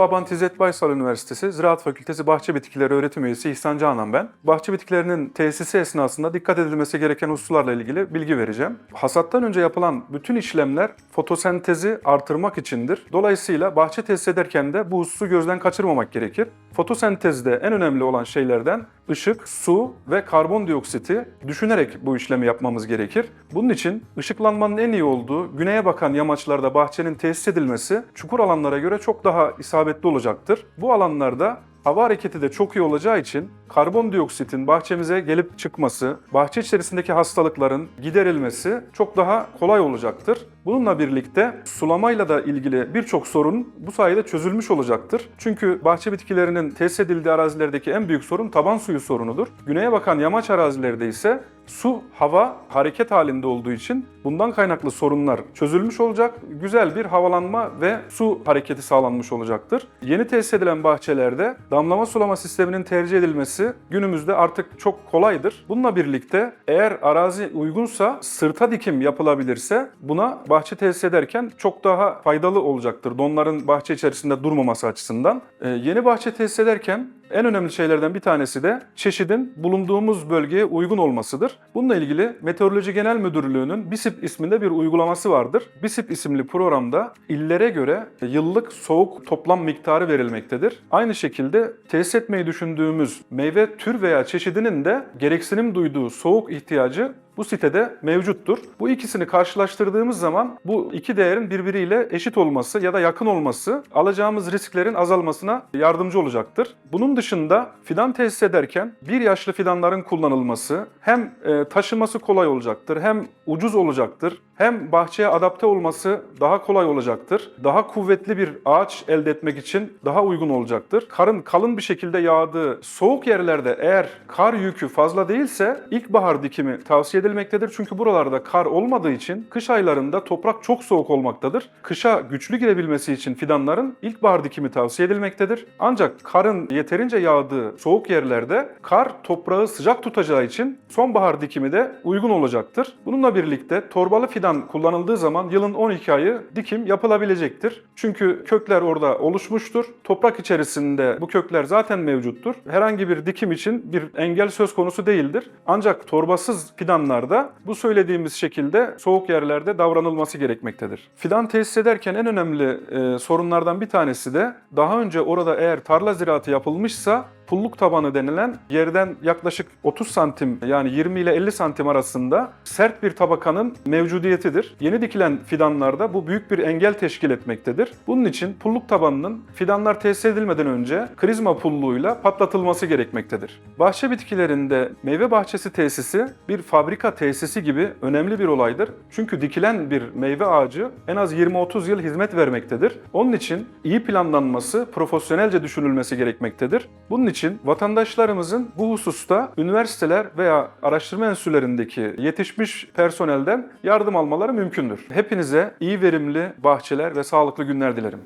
Bolu Abant İzzet Baysal Üniversitesi Ziraat Fakültesi Bahçe Bitkileri Öğretim Üyesi İhsan Canan ben. Bahçe bitkilerinin tesisi esnasında dikkat edilmesi gereken hususlarla ilgili bilgi vereceğim. Hasattan önce yapılan bütün işlemler fotosentezi artırmak içindir. Dolayısıyla bahçe tesis ederken de bu hususu gözden kaçırmamak gerekir. Fotosentezde en önemli olan şeylerden ışık, su ve karbondioksiti düşünerek bu işlemi yapmamız gerekir. Bunun için ışıklanmanın en iyi olduğu güneye bakan yamaçlarda bahçenin tesis edilmesi çukur alanlara göre çok daha isabetli olacaktır. Bu alanlarda Hava hareketi de çok iyi olacağı için karbondioksitin bahçemize gelip çıkması, bahçe içerisindeki hastalıkların giderilmesi çok daha kolay olacaktır. Bununla birlikte sulamayla da ilgili birçok sorun bu sayede çözülmüş olacaktır. Çünkü bahçe bitkilerinin tesis edildiği arazilerdeki en büyük sorun taban suyu sorunudur. Güneye bakan yamaç arazilerde ise su, hava hareket halinde olduğu için bundan kaynaklı sorunlar çözülmüş olacak. Güzel bir havalanma ve su hareketi sağlanmış olacaktır. Yeni tesis edilen bahçelerde damlama sulama sisteminin tercih edilmesi günümüzde artık çok kolaydır. Bununla birlikte eğer arazi uygunsa sırta dikim yapılabilirse buna bahçe tesis ederken çok daha faydalı olacaktır. Donların bahçe içerisinde durmaması açısından. Ee, yeni bahçe tesis ederken en önemli şeylerden bir tanesi de çeşidin bulunduğumuz bölgeye uygun olmasıdır. Bununla ilgili Meteoroloji Genel Müdürlüğü'nün BİSİP isminde bir uygulaması vardır. BİSİP isimli programda illere göre yıllık soğuk toplam miktarı verilmektedir. Aynı şekilde tesis etmeyi düşündüğümüz meyve tür veya çeşidinin de gereksinim duyduğu soğuk ihtiyacı bu sitede mevcuttur. Bu ikisini karşılaştırdığımız zaman bu iki değerin birbiriyle eşit olması ya da yakın olması alacağımız risklerin azalmasına yardımcı olacaktır. Bunun dışında fidan tesis ederken bir yaşlı fidanların kullanılması hem e, taşıması kolay olacaktır, hem ucuz olacaktır, hem bahçeye adapte olması daha kolay olacaktır. Daha kuvvetli bir ağaç elde etmek için daha uygun olacaktır. Karın kalın bir şekilde yağdığı soğuk yerlerde eğer kar yükü fazla değilse ilkbahar dikimi tavsiye edilmektedir. Çünkü buralarda kar olmadığı için kış aylarında toprak çok soğuk olmaktadır. Kışa güçlü girebilmesi için fidanların ilkbahar dikimi tavsiye edilmektedir. Ancak karın yeterince yağdığı soğuk yerlerde kar toprağı sıcak tutacağı için sonbahar dikimi de uygun olacaktır. Bununla birlikte torbalı fidan kullanıldığı zaman yılın 12 ayı dikim yapılabilecektir. Çünkü kökler orada oluşmuştur. Toprak içerisinde bu kökler zaten mevcuttur. Herhangi bir dikim için bir engel söz konusu değildir. Ancak torbasız fidanlarda bu söylediğimiz şekilde soğuk yerlerde davranılması gerekmektedir. Fidan tesis ederken en önemli e, sorunlardan bir tanesi de daha önce orada eğer tarla ziraatı yapılmışsa pulluk tabanı denilen yerden yaklaşık 30 santim yani 20 ile 50 santim arasında sert bir tabakanın mevcudiyetidir. Yeni dikilen fidanlarda bu büyük bir engel teşkil etmektedir. Bunun için pulluk tabanının fidanlar tesis edilmeden önce krizma pulluğuyla patlatılması gerekmektedir. Bahçe bitkilerinde meyve bahçesi tesisi bir fabrika tesisi gibi önemli bir olaydır. Çünkü dikilen bir meyve ağacı en az 20-30 yıl hizmet vermektedir. Onun için iyi planlanması, profesyonelce düşünülmesi gerekmektedir. Bunun için vatandaşlarımızın bu hususta üniversiteler veya araştırma enstitülerindeki yetişmiş personelden yardım almaları mümkündür. Hepinize iyi verimli bahçeler ve sağlıklı günler dilerim.